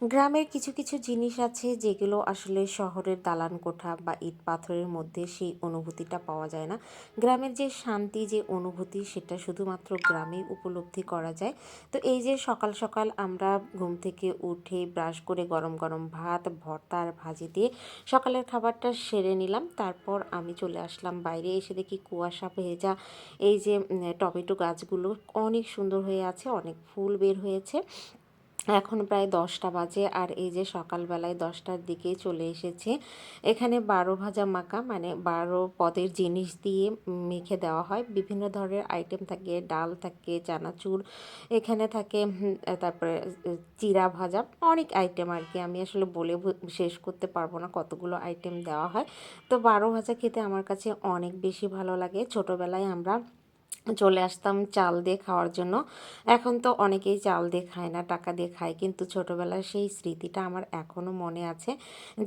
গ্রামের কিছু কিছু জিনিস আছে যেগুলো আসলে শহরের দালান কোঠা বা ইট পাথরের মধ্যে সেই অনুভূতিটা পাওয়া যায় না। গ্রামের যে শান্তি, যে অনুভূতি সেটা শুধুমাত্র গ্রামেই উপলব্ধি করা যায়। তো এই যে সকাল সকাল আমরা ঘুম থেকে উঠে ব্রাশ করে গরম গরম ভাত, ভর্তা আর ভাজি দিয়ে সকালের খাবারটা সেরে নিলাম। তারপর আমি চলে আসলাম বাইরে এসে দেখি কুয়াশা ভেজা। এই যে টমেটো গাছগুলো অনেক সুন্দর হয়ে আছে, অনেক ফুল বের হয়েছে। এখন প্রায় দশটা বাজে আর এই যে সকালবেলায় দশটার দিকেই চলে এসেছে। এখানে বারো ভাজা মাখা মানে বারো পদের জিনিস দিয়ে মেখে দেওয়া হয়। বিভিন্ন ধরনের আইটেম থাকে, ডাল থাকে, চানাচুর, এখানে থাকে তারপরে চিরা ভাজা, অনেক আইটেম আর কি। আমি আসলে বলে শেষ করতে পারব না কতগুলো আইটেম দেওয়া হয়। তো বারো ভাজা খেতে আমার কাছে অনেক বেশি ভালো লাগে। ছোটোবেলায় আমরা চলে আসতাম চাল দিয়ে খাওয়ার জন্য। এখন তো অনেকেই চাল দিয়ে খায় না, টাকা দিয়ে খায়। কিন্তু ছোটোবেলার সেই স্মৃতিটা আমার এখনও মনে আছে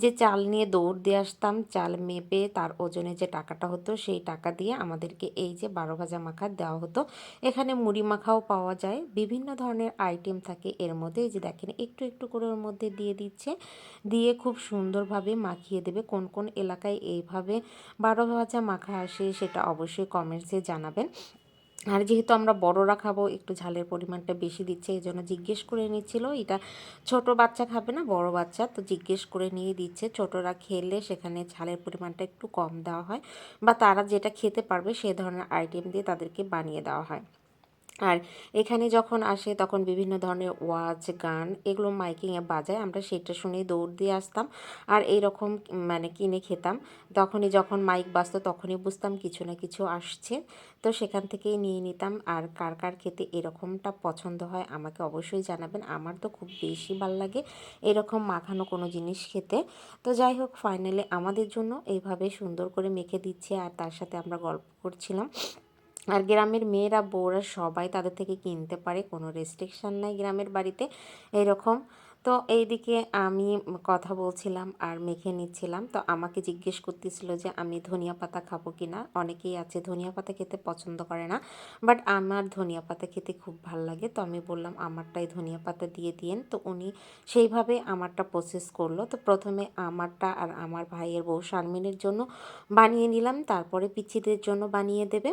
যে চাল নিয়ে দৌড় দিয়ে আসতাম, চাল মেপে তার ওজনে যে টাকাটা হতো সেই টাকা দিয়ে আমাদেরকে এই যে বারো ভাজা মাখা দেওয়া হতো। এখানে মুড়ি মাখাও পাওয়া যায়। বিভিন্ন ধরনের আইটেম থাকে এর মধ্যে। এই যে দেখেন, একটু একটু করে ওর মধ্যে দিয়ে দিচ্ছে। দিয়ে খুব সুন্দরভাবে মাখিয়ে দেবে। কোন কোন এলাকায় এইভাবে বারো ভাজা মাখা আসে সেটা অবশ্যই কমেন্টসে জানাবেন। আর যেহেতু আমরা বড়রা খাব, একটু ঝালের পরিমাণটা বেশি দিচ্ছে, এই জন্য জিজ্ঞেস করে নিচ্ছিল, এটা ছোট বাচ্চা খাবে না, বড় বাচ্চা, তো জিজ্ঞেস করে নিয়ে দিচ্ছে, ছোটরা খেলে সেখানে ঝালের পরিমাণটা একটু কম দেওয়া হয়, বা তারা যেটা খেতে পারবে সে ধরনের আইটেম দিয়ে তাদেরকে বানিয়ে দেওয়া হয়। আর এখানে যখন আসে তখন বিভিন্ন ধরনের ওয়াজ, গান এগুলো মাইকিংয়ে বাজায়। আমরা সেটা শুনেই দৌড় দিয়ে আসতাম আর এইরকম মানে কিনে খেতাম। তখনই যখন মাইক বাজতো তখনই বুঝতাম কিছু না কিছু আসছে। তো সেখান থেকেই নিয়ে নিতাম। আর কার কার খেতে এরকমটা পছন্দ হয় আমাকে অবশ্যই জানাবেন। আমার তো খুব বেশি ভালো লাগে এরকম মাখানো কোনো জিনিস খেতে। তো যাই হোক ফাইনালি আমাদের জন্য এইভাবে সুন্দর করে মেখে দিচ্ছে। আর তার সাথে আমরা গল্প করছিলাম। আর গ্রামের মেয়েরা, বউরা সবাই তাদের থেকে কিনতে পারে, কোনো রেস্ট্রিকশান নাই গ্রামের বাড়িতে, এরকম। তো এইদিকে আমি কথা বলছিলাম আর মেখে নিচ্ছিলাম। তো আমাকে জিজ্ঞেস করতেছিল যে, আমি ধনিয়া পাতা খাব কি না অনেকেই আছে ধনিয়া পাতা খেতে পছন্দ করে না বাট আমার ধনিয়া পাতা খেতে খুব ভালো লাগে। তো আমি বললাম, আমারটাই ধনিয়া পাতা দিয়ে দিয়েন। তো উনি সেইভাবে আমারটা প্রসেস করল। তো প্রথমে আমারটা আর আমার ভাইয়ের বউ শারমিনের জন্য বানিয়ে নিলাম, তারপরে পিচ্ছিদের জন্য বানিয়ে দেবে।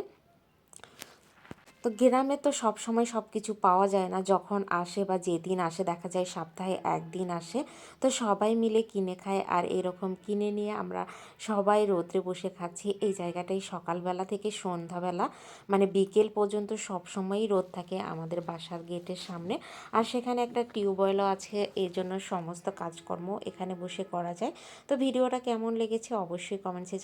তো গ্রামে তো সব সময় সব কিছু পাওয়া যায় না। যখন আসে বা যেদিন আসে, দেখা যায় সপ্তাহে একদিন আসে। তো সবাই মিলে কিনে খায় আর এরকম কিনে নিয়ে আমরা সবাই রোদ্রে বসে খাচ্ছি। এই জায়গাটাই সকালবেলা থেকে সন্ধ্যাবেলা। মানে বিকেল পর্যন্ত সব সময়ই রোদ থাকে আমাদের বাসার গেটের সামনে। আর সেখানে একটা টিউবওয়েলও আছে এই জন্য সমস্ত কাজকর্ম এখানে বসে করা যায়। তো ভিডিওটা কেমন লেগেছে অবশ্যই কমেন্টসে